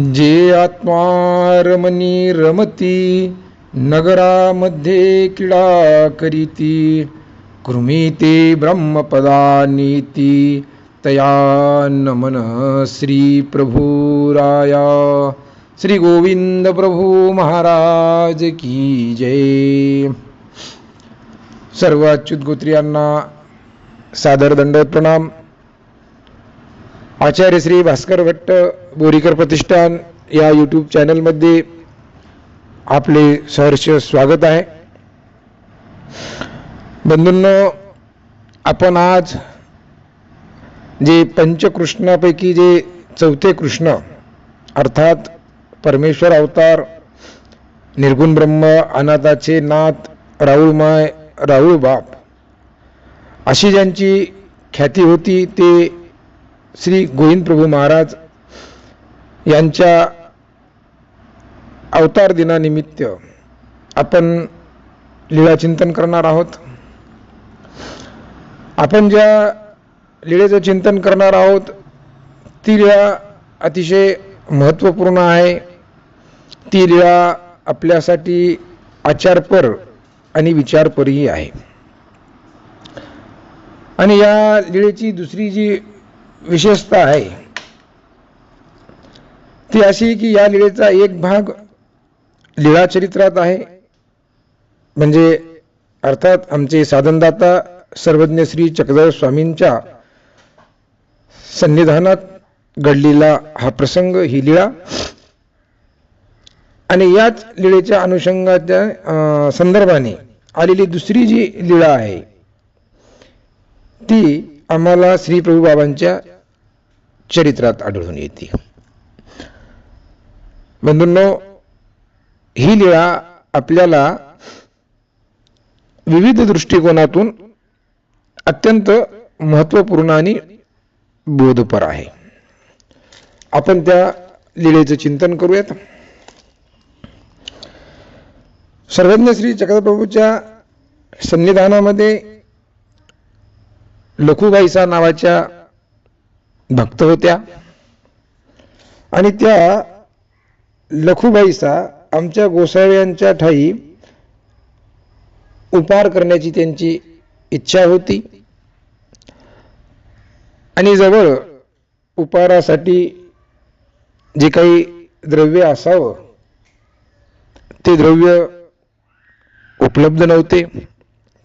जे आत्मा रमणी रमती नगरामध्ये किडा करीती कृमी ते ब्रह्मपदानीती तया नमन श्री प्रभुराया श्री गोविंद प्रभू महाराज की जय। सर्व अच्युत गोत्रियांना सादर दंड प्रणाम। आचार्य श्री भास्कर भट्ट बोरीकर प्रतिष्ठान या यूट्यूब चॅनलमध्ये आपले सहर्ष स्वागत आहे. बंधूंनो आपण आज जे पंचकृष्णापैकी जे चौथे कृष्ण अर्थात परमेश्वर अवतार निर्गुण ब्रह्म अनाथाचे नाथ राहुळमाय राहुल बाप अशी ज्यांची ख्याती होती ते श्री गोविंद प्रभू महाराज यांच्या अवतार दिनानिमित्त आपण लीळा चिंतन करणार आहोत. आपण ज्या लीळेचं चिंतन करणार आहोत ती लीळा अतिशय महत्त्वपूर्ण आहे. ती लीळा आपल्यासाठी आचारपर आणि विचारपरही आहे. आणि या लीळेची दुसरी जी विशेषता आहे. ती अशी की या लीळेचा एक भाग लीळा चरित्रात आहे. म्हणजे अर्थात आमचे साधनदाता सर्वज्ञ श्री चक्रधर स्वामींच्या सन्निधानात घडलेला हा प्रसंग ही लीळा. आणि याच लीळेच्या अनुषंगाच्या संदर्भाने आलेली दुसरी जी लीळा आहे ती आम्हाला श्री प्रभूबाबांच्या चरित्रात आढळून येते. बंधूंनो ही लीळा आपल्याला विविध दृष्टिकोनातून अत्यंत महत्त्वपूर्ण आणि बोधपर आहे. आपण त्या लीळेचं चिंतन करूयात. सर्वज्ञ श्री चक्रप्रभूच्या सन्निधानामध्ये लखुबाईसा नावाच्या भक्त होत्या. आणि त्या लखुबाईसा आमच्या गोसाव्यांच्या ठाई उपार करण्याची त्यांची इच्छा होती. आणि जवळ उपारासाठी जे काही द्रव्य असावं ते द्रव्य उपलब्ध नव्हते.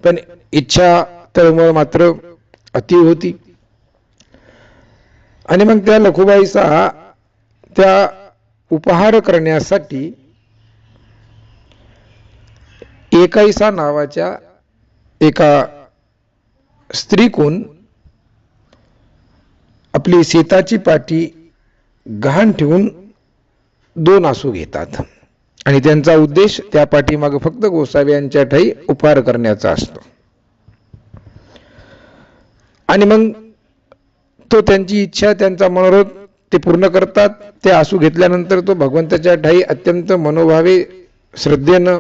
पण इच्छा तळमळ मात्र अति होती. आणि मग त्या लखुबाईचा त्या उपहार करण्यासाठी एकाईसा नावाच्या एका स्त्रीकून आपली शेताची पाठी गहाण ठेवून दोन आसू घेतात. आणि त्यांचा उद्देश त्या पाठीमागं फक्त गोसाव्यांच्या ठाई उपहार करण्याचा असतो. आणि मग तो त्यांची इच्छा त्यांचा मनोरथ ते पूर्ण करतात. ते आसू घेतल्यानंतर तो भगवंताच्या ठाई अत्यंत मनोभावे श्रद्धेनं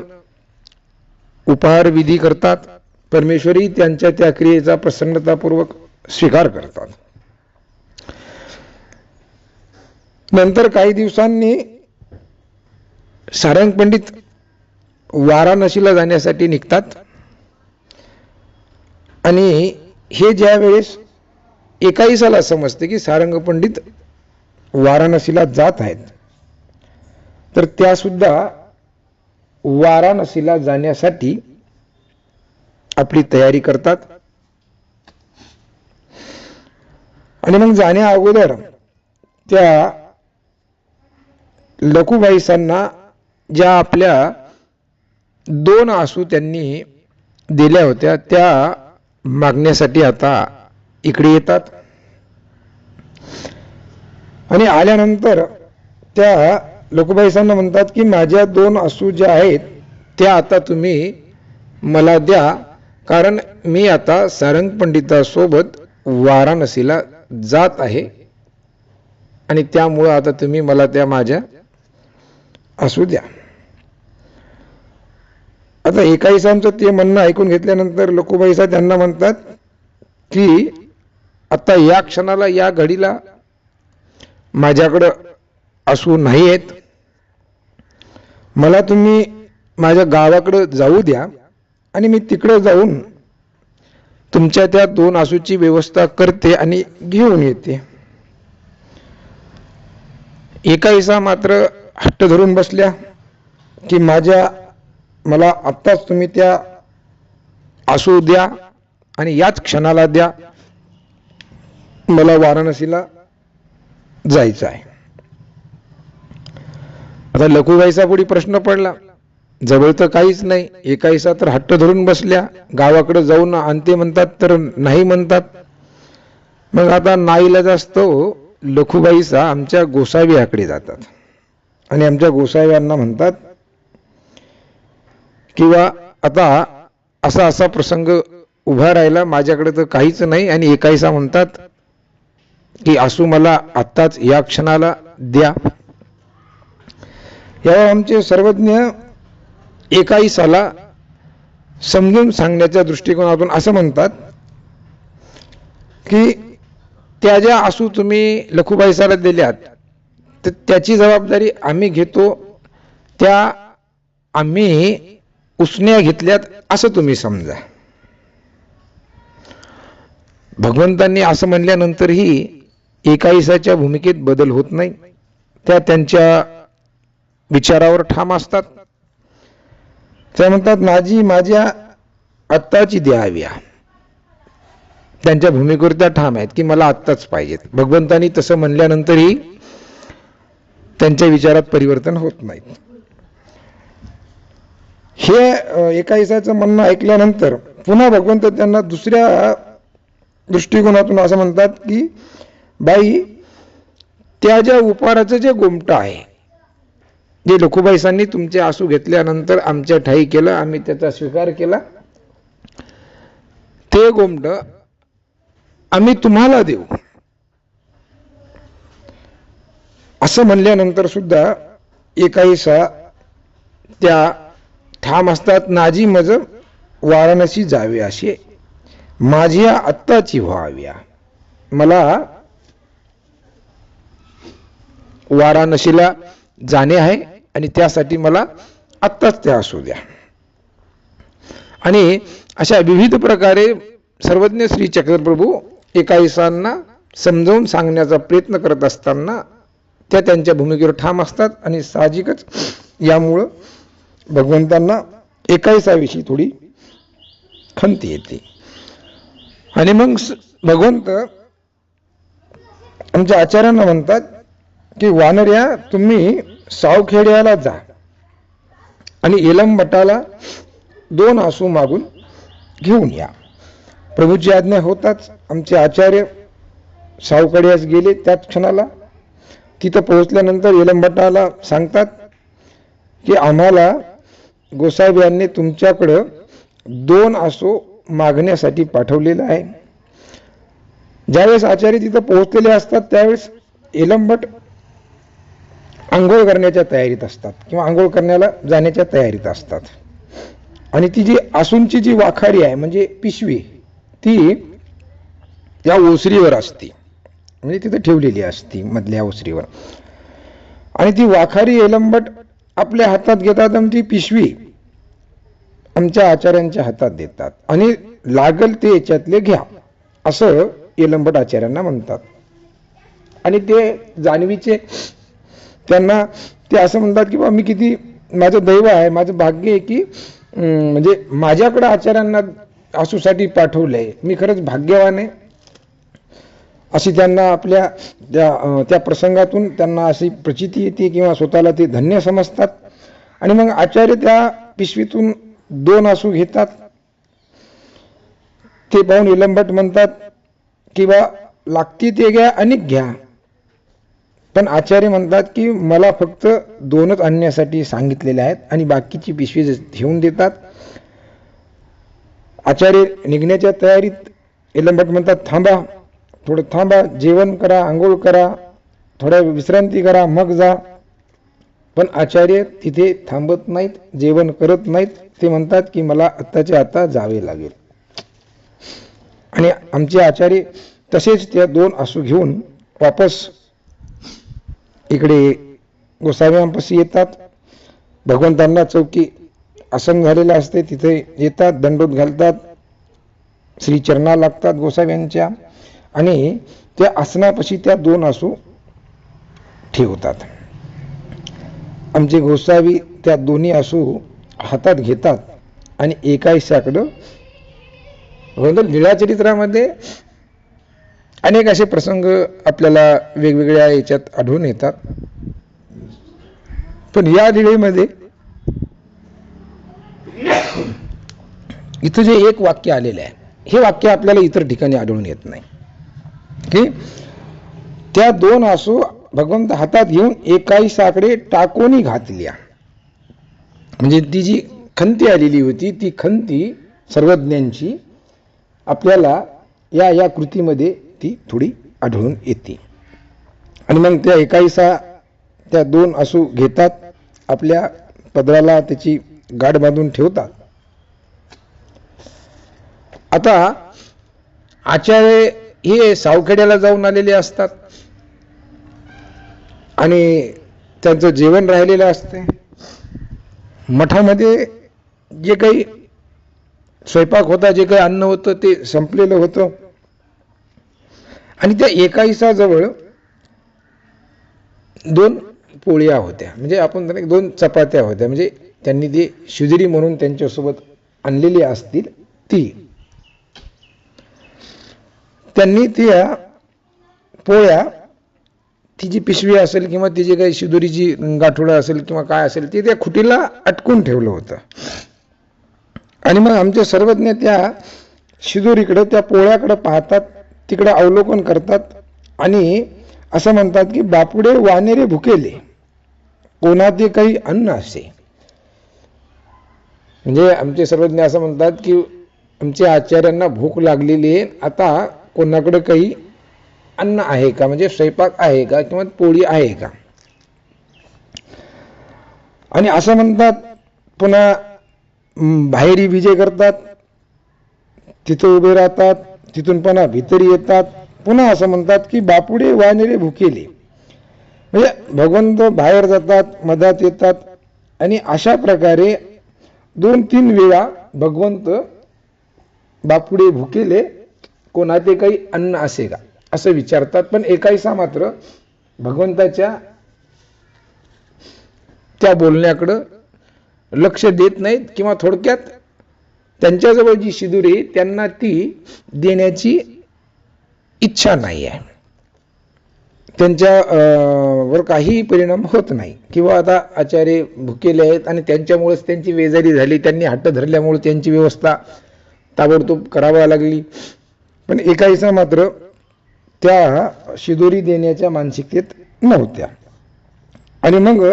उपहार विधी करतात. परमेश्वरी त्यांच्या त्या क्रियेचा प्रसन्नतापूर्वक स्वीकार करतात. नंतर काही दिवसांनी सारंग पंडित वाराणसीला जाण्यासाठी निघतात. आणि हे ज्या वेळेस एकाईसाला समजते की सारंग पंडित वाराणसीला जात आहेत तर त्या सुद्धा वाराणसीला जाण्यासाठी आपली तयारी करतात. आणि मग जाण्या अगोदर त्या लखुबाईसांना ज्या आपल्या दोन आसू त्यांनी दिल्या होत्या त्या मागण्यासाठी आता इकडे येतात. आणि आल्यानंतर त्या लोकबाईसांना म्हणतात की माझ्या दोन आसू ज्या आहेत त्या आता तुम्ही मला द्या. कारण मी आता सारंग पंडितासोबत वाराणसीला जात आहे. आणि त्यामुळं आता तुम्ही मला त्या माझ्या असू द्या. आता एकाईसांचं ते म्हणणं ऐकून घेतल्यानंतर लकोबाईसा त्यांना म्हणतात की आता या क्षणाला या घडीला माझ्याकडं असू नाही आहेत मला तुम्ही माझ्या गावाकडं जाऊ द्या आणि मी तिकडं जाऊन तुमच्या त्या दोन आसूची व्यवस्था करते आणि घेऊन येते. एका मात्र हट्ट धरून बसल्या की माझ्या मला आत्ताच तुम्ही त्या आसू द्या आणि याच क्षणाला द्या. मला वाराणसीला जायचं आहे. आता लखूबाईचा पुढे प्रश्न पडला. जवळ तर काहीच नाही. एकाईसा तर हट्ट धरून बसल्या. गावाकडे जाऊन आणते म्हणतात तर नाही म्हणतात. मग आता नाईला असतो. लखुबाईसा आमच्या गोसाव्याकडे जातात. आणि आमच्या गोसाव्यांना म्हणतात किंवा आता असा असा प्रसंग उभा राहिला माझ्याकडे तर काहीच नाही आणि एकाईसा म्हणतात की असू मला आत्ताच या क्षणाला द्या. यावर आमचे सर्वज्ञ एकाईसाला समजून सांगण्याच्या दृष्टिकोनातून असं म्हणतात की त्या ज्या आसू तुम्ही लखुबाईसाला दिल्यात तर त्याची जबाबदारी आम्ही घेतो त्या आम्ही उसण्या घेतल्यात असं तुम्ही समजा. भगवंतांनी असं म्हणल्यानंतरही एकाईसाच्या भूमिकेत बदल होत नाही. त्या त्यांच्या विचारावर ठाम असतात. त्या म्हणतात माझी माझ्या आत्ताची द्याव्या त्यांच्या भूमिकेवर त्या ठाम आहेत की मला आत्ताच पाहिजेत. भगवंतांनी तसं म्हणल्यानंतरही त्यांच्या विचारात परिवर्तन होत नाही हे एका इसाचं म्हणणं ऐकल्यानंतर पुन्हा भगवंत त्यांना दुसऱ्या दृष्टिकोनातून असं म्हणतात की बाई त्या ज्या उपाराचं जे गोमटं आहे जे लखुबाईसांनी तुमचे आसू घेतल्यानंतर आमच्या ठाई केलं आम्ही त्याचा स्वीकार केला ते गोमट आम्ही तुम्हाला देऊ. असं म्हणल्यानंतर सुद्धा एकाईसा त्या ठाम असतात. नाजी मज वाराणसी जावे असे. माझी आत्ताची व्हाव्या. मला वाराणसीला जाणे आहे आणि त्यासाठी मला आत्ताच त्या असू द्या. आणि अशा विविध प्रकारे सर्वज्ञ श्री चक्रप्रभू एकाईसांना समजावून सांगण्याचा प्रयत्न करत असताना त्या त्यांच्या भूमिकेवर ठाम असतात आणि साहजिकच यामुळं भगवंतांना एकाईसाविषयी थोडी खंत येते. आणि मग भगवंत आमच्या आचार्यांना म्हणतात की वानर्या तुम्ही सावखेड्याला जा आणि इलम दोन आसू मागून घेऊन या. प्रभूची आज्ञा होताच आमचे आचार्य सावकड्यास गेले त्याच क्षणाला. तिथं पोहोचल्यानंतर इलम सांगतात की आम्हाला गोसाहेब यांनी तुमच्याकडं दोन आसो मागण्यासाठी पाठवलेलं आहे. ज्यावेळेस आचार्य तिथं पोहोचलेले असतात त्यावेळेस एलंबट आंघोळ करण्याच्या तयारीत असतात किंवा आंघोळ करण्याला जाण्याच्या तयारीत असतात. आणि ती जी आसूंची जी वाखारी आहे म्हणजे पिशवी ती त्या ओसरीवर असते. म्हणजे तिथं ठेवलेली असती मधल्या ओसरीवर. आणि ती वाखारी एलंबट आपल्या हातात घेतात आणि ती पिशवी आमच्या आचार्यांच्या हातात देतात. आणि लागल ते याच्यातले घ्या. असं येलंबट आचार्यांना म्हणतात. आणि ते जाणवीचे त्यांना ते असं म्हणतात की बा मी किती माझं दैव आहे माझं भाग्य आहे की म्हणजे माझ्याकडं आचार्यांना आसूसाठी पाठवलंय. मी खरंच भाग्यवान आहे. अशी त्यांना आपल्या त्या त्या प्रसंगातून त्यांना अशी प्रचिती येते किंवा स्वतःला ते धन्य समजतात. आणि मग आचार्य त्या पिशवीतून दोन आसू घेतात. ते पाहून विलंबट म्हणतात किंवा लागती ते घ्या आणि घ्या. पण आचार्य म्हणतात की मला फक्त दोनच आणण्यासाठी सांगितलेले आहेत आणि बाकीची पिशवी घेऊन ठेवून देतात. आचार्य निघण्याच्या तयारीत इलंबट म्हणतात थांबा थोडं थांबा जेवण करा आंघोळ करा थोड्या विश्रांती करा मग जा. पण आचार्य तिथे थांबत नाहीत जेवण करत नाहीत. ते म्हणतात की मला आत्ताच्या आता जावे लागेल. आणि आमचे आचार्य तसेच त्या दोन आसू घेऊन वापस इकडे गोसाव्यांपाशी येतात. भगवंतांना चौकी आसन झालेलं असते तिथे येतात दंडोत घालतात. श्रीचरणा लागतात गोसाव्यांच्या. आणि त्या आसनापाशी त्या दोन आसू ठेवतात. आमचे गोसावी त्या दोन्ही आसू हातात घेतात आणि एका एकायशाकडं लीळाचरित्रामध्ये अनेक असे प्रसंग आपल्याला वेगवेगळ्या याच्यात आढळून येतात. पण या लिळेमध्ये इथं जे एक वाक्य आलेलं आहे हे वाक्य आपल्याला इतर ठिकाणी आढळून येत नाही. की त्या दोन आसू भगवंत हातात घेऊन एकाही साकडे टाकोनी घातल्या. म्हणजे ती जी खंती आलेली होती ती खंती सर्वज्ञांची आपल्याला या या कृतीमध्ये ती थोडी आढळून येते. आणि मग त्या एकाईसा त्या दोन आसू घेतात आपल्या पदराला त्याची गाठ बांधून ठेवतात. आता आचार्य हे सावखेड्याला जाऊन आलेले असतात. आणि त्यांचं जेवण राहिलेलं असते. मठामध्ये जे काही स्वयंपाक होता जे काही अन्न होतं ते संपलेलं होतं. आणि त्या एकाईसाजवळ दोन पोळ्या होत्या. म्हणजे आपण त्याला दोन चपात्या होत्या. म्हणजे त्यांनी ती शुजिरी म्हणून त्यांच्यासोबत आणलेली असतील ती. त्यांनी त्या पोळ्या ती जी पिशवी असेल किंवा ती जी काही शिदुरीची गाठोडं असेल किंवा काय असेल ती त्या खुटीला अटकून ठेवलं होतं. आणि मग आमचे सर्वज्ञ त्या शिदोरीकडे त्या पोळ्याकडे पाहतात तिकडे अवलोकन करतात आणि असं म्हणतात की बापुडे वानेरे भुकेले कोणाते काही अन्न असे. म्हणजे आमचे सर्वज्ञ असं म्हणतात की आमच्या आचार्यांना भूक लागलेली आहे. आता कोणाकडे काही अन्न आहे का? म्हणजे स्वयंपाक आहे का? किंवा पोळी आहे का? आणि असं म्हणतात पुन्हा बाहेरी विजय करतात तिथं उभे राहतात तिथून पुन्हा भितरी येतात पुन्हा असं म्हणतात की बापुडे वानेरे भुकेले. म्हणजे भगवंत बाहेर जातात मधात येतात आणि अशा प्रकारे दोन तीन वेळा भगवंत बापुडे भुकेले कोणाते काही अन्न असे का असं विचारतात. पण एकाईसा मात्र भगवंताच्या त्या बोलण्याकडं लक्ष देत नाहीत किंवा थोडक्यात त्यांच्याजवळ जी शिदुरी त्यांना ती देण्याची इच्छा नाही आहे. त्यांच्या अं, वर काही परिणाम होत नाही. किंवा आता आचार्य भुकेले आहेत आणि त्यांच्यामुळेच त्यांची वेजारी झाली त्यांनी हट्ट धरल्यामुळे त्यांची व्यवस्था ताबडतोब करावी लागली. पण एकाईसा मात्र त्या शिदोरी देण्याच्या मानसिकतेत नव्हत्या. आणि मग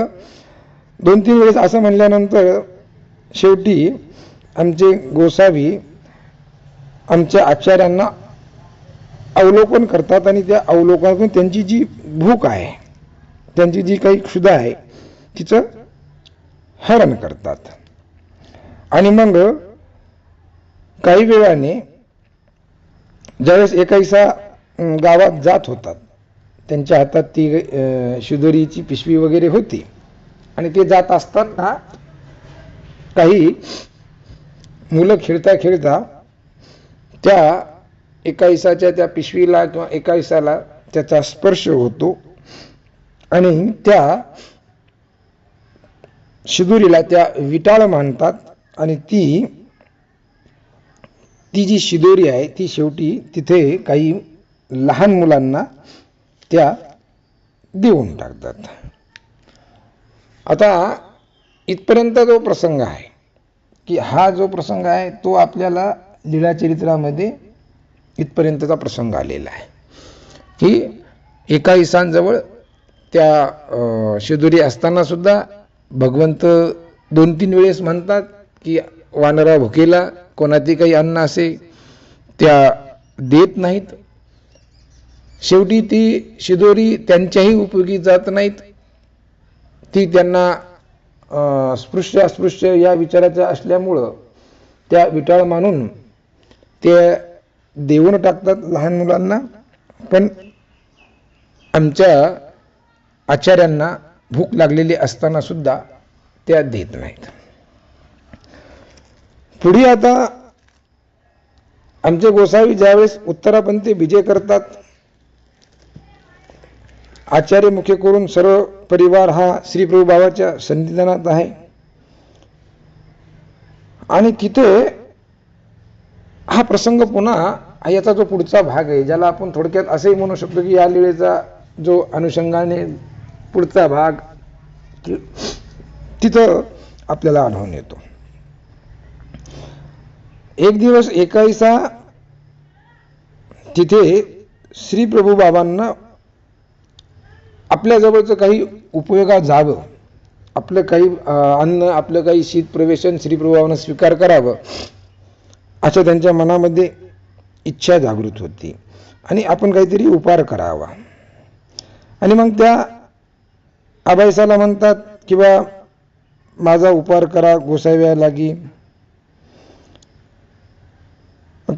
दोन तीन वेळेस असं म्हणल्यानंतर शेवटी आमचे गोसावी आमच्या आचार्यांना अवलोकन करतात आणि त्या अवलोकनातून त्यांची जी भूक आहे त्यांची जी काही क्षुधा आहे तिचं हरण करतात. आणि मग काही वेळाने ज्यावेळेस एकाईसा गावात जात होतात त्यांच्या हातात ती शिदोरीची पिशवी वगैरे होती. आणि ते जात असताना काही मुलं खेळता खेळता त्या एकाईसाच्या त्या पिशवीला किंवा एकाईसाला त्याचा स्पर्श होतो आणि त्या शिदुरीला त्या विटाळ मानतात आणि ती ती जी शिदोरी आहे ती शेवटी तिथे काही लहान मुलांना त्या देऊन टाकतात. आता इथपर्यंत जो प्रसंग आहे की हा जो प्रसंग आहे तो आपल्याला लीळाचरित्रामध्ये इथपर्यंतचा प्रसंग आलेला आहे. की एका इसांजवळ त्या शिदोरी असतानासुद्धा असताना सुद्धा भगवंत दोन तीन वेळेस म्हणतात की वानरा भुकेला कोणाचे काही अन्न असे त्या देत नाहीत. शेवटी ती शिदोरी त्यांच्याही उपयोगी जात नाहीत. ती त्यांना स्पृश्य अस्पृश्य या विचाराच्या असल्यामुळं त्या विटाळ मानून ते देऊन टाकतात लहान मुलांना. पण आमच्या आचार्यांना भूक लागलेली असताना सुद्धा त्या देत नाहीत. पुढे आता आमचे गोसावी ज्यावेळेस उत्तरापंथी विजय करतात आचार्य मुख्य करून सर्व परिवार हा श्री प्रभुबाबाच्या सन्निधानात आहे. आणि तिथे हा प्रसंग पुन्हा याचा जो पुढचा भाग आहे ज्याला आपण थोडक्यात असंही म्हणू शकतो की या लिळेचा जो अनुषंगाने पुढचा भाग तिथं आपल्याला आढळून येतो. एक दिवस एकाईसा तिथे श्री प्रभू बाबांना आपल्याजवळचं काही उपयोगात जावं आपलं काही अन्न आपलं काही शीत प्रवेशन श्रीप्रभूबाबांना स्वीकार करावं अशा त्यांच्या मनामध्ये इच्छा जागृत होती. आणि आपण काहीतरी उपार करावा. आणि मग त्या अभायसाला म्हणतात किंवा माझा उपार करा गोसाव्या लागी.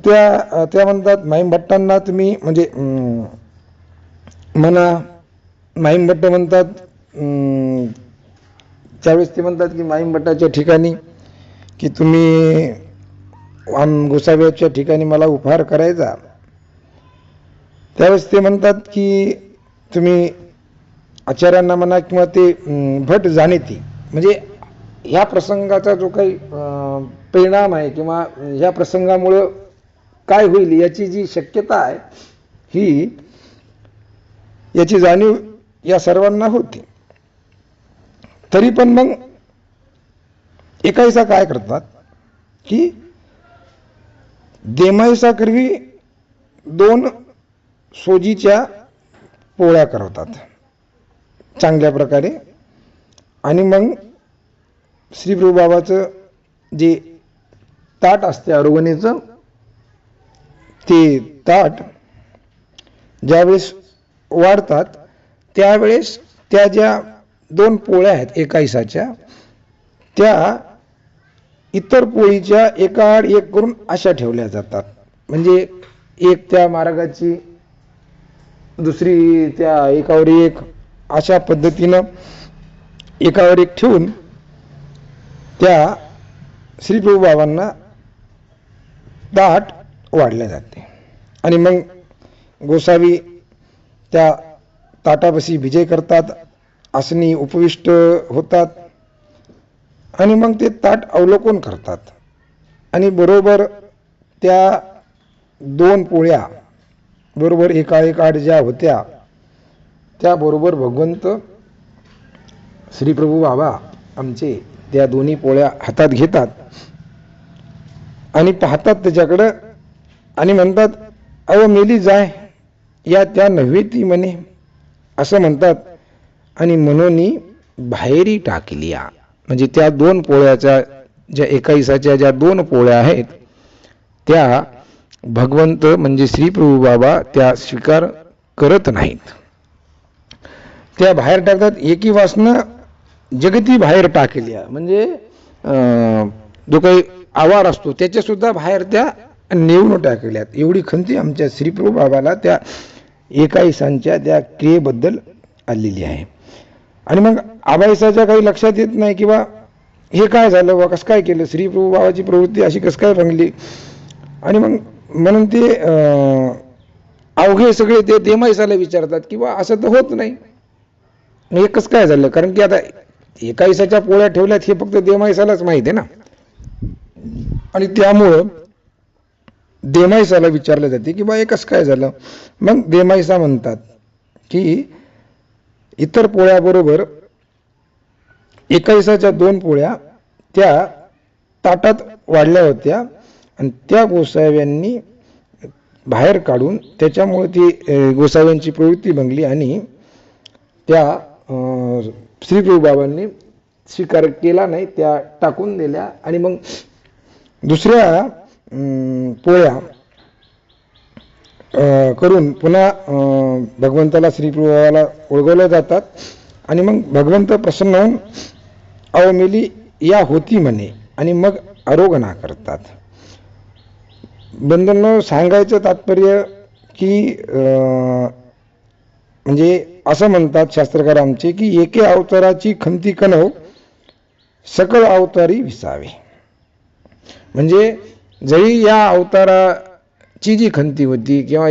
त्या त्या म्हणतात माईम भट्टांना तुम्ही म्हणजे म्हणा माईम भट्ट म्हणतात त्यावेळेस ते म्हणतात की माईम भट्टाच्या ठिकाणी की तुम्ही गोसाव्याच्या ठिकाणी मला उपहार करायचा. त्यावेळेस ते म्हणतात की तुम्ही आचार्यांना म्हणा किंवा ते भट भट जाणेती. म्हणजे ह्या प्रसंगाचा जो काही परिणाम आहे किंवा ह्या प्रसंगामुळं काय होईल याची जी शक्यता आहे ही याची जाणीव या सर्वांना होती. तरी पण मग एकाईसा काय करतात की देमाईसाकरवी दोन सोजीच्या पोळ्या करवतात चांगल्या प्रकारे. आणि मग श्री बाबाचं जे ताट असते अरोगणीचं ते ताट ज्यावेळेस वाढतात त्यावेळेस त्या ज्या दोन पोळ्या आहेत एका इसाच्या त्या इतर पोळीच्या एका आड एक करून अशा ठेवल्या जातात. म्हणजे एक त्या मार्गाची दुसरी त्या एकावर एक अशा पद्धतीनं एकावर एक ठेवून त्या श्रीप्रभू बाबांना ताट वाढले जाते. आणि मग गोसावी त्या ताटापाशी विजय करतात आसनी उपविष्ट होतात आणि मग ते ताट अवलोकन करतात. आणि बरोबर त्या दोन पोळ्या बरोबर एका एक ज्या होत्या त्याबरोबर भगवंत श्रीप्रभू बाबा आमचे त्या दोन्ही पोळ्या हातात घेतात. आणि पाहतात त्याच्याकडं आणि म्हणतात अव मेली जाय या त्या नव्हे ती म्हणे. असं म्हणतात. आणि मनोनी बाहेरी टाकली या म्हणजे त्या दोन पोळ्याच्या ज्या एकाईसाच्या ज्या दोन पोळ्या आहेत त्या भगवंत म्हणजे श्री प्रभू बाबा त्या स्वीकार करत नाहीत. त्या बाहेर टाकतात. एकी वासनं जगती बाहेर टाकल्या. म्हणजे जो काही आवार असतो त्याच्यासुद्धा बाहेर त्या नेऊन टाकल्यात. एवढी खंती आमच्या श्रीप्रभू बाबाला त्या एकाईसांच्या त्या क्रियेबद्दल आलेली आहे. आणि मग आबाईसाच्या काही लक्षात येत नाही किंवा हे काय झालं? बा कसं काय केलं? श्रीप्रभू बाबाची प्रवृत्ती अशी कसं काय रंगली आणि मग म्हणून ते अं, अवघे सगळे ते देमाईसाला विचारतात किंवा असं तर होत नाही. हे कसं काय झालं? कारण की आता एकाईसाच्या पोळ्या ठेवल्यात हे फक्त देमाईसालाच माहिती आहे ना. आणि त्यामुळं देमाईसाला विचारलं जाते की बा एकच काय झालं? मग देमाईसा म्हणतात की इतर पोळ्याबरोबर एकाईसाच्या दोन पोळ्या त्या ताटात वाढल्या होत्या आणि त्या गोसाव्यांनी बाहेर काढून त्याच्यामुळे ती गोसाव्यांची प्रवृत्ती भंगली आणि त्या श्रीप्रभूबाबांनी बाबांनी स्वीकार केला नाही त्या टाकून दिल्या आणि मग दुसऱ्या पोळ्या करून पुन्हा भगवंताला श्री ओळगवल्या ओळखवल्या जातात. आणि मग भगवंत प्रसन्न होऊन अवमेली या होती म्हणे. आणि मग आरोगणा करतात. बंधनं सांगायचं तात्पर्य की म्हणजे असं म्हणतात शास्त्रकार आमचे की एके अवताराची खंती कणव सकळ अवतारी विसावे. म्हणजे जरी या अवताराची जी खंती होती किंवा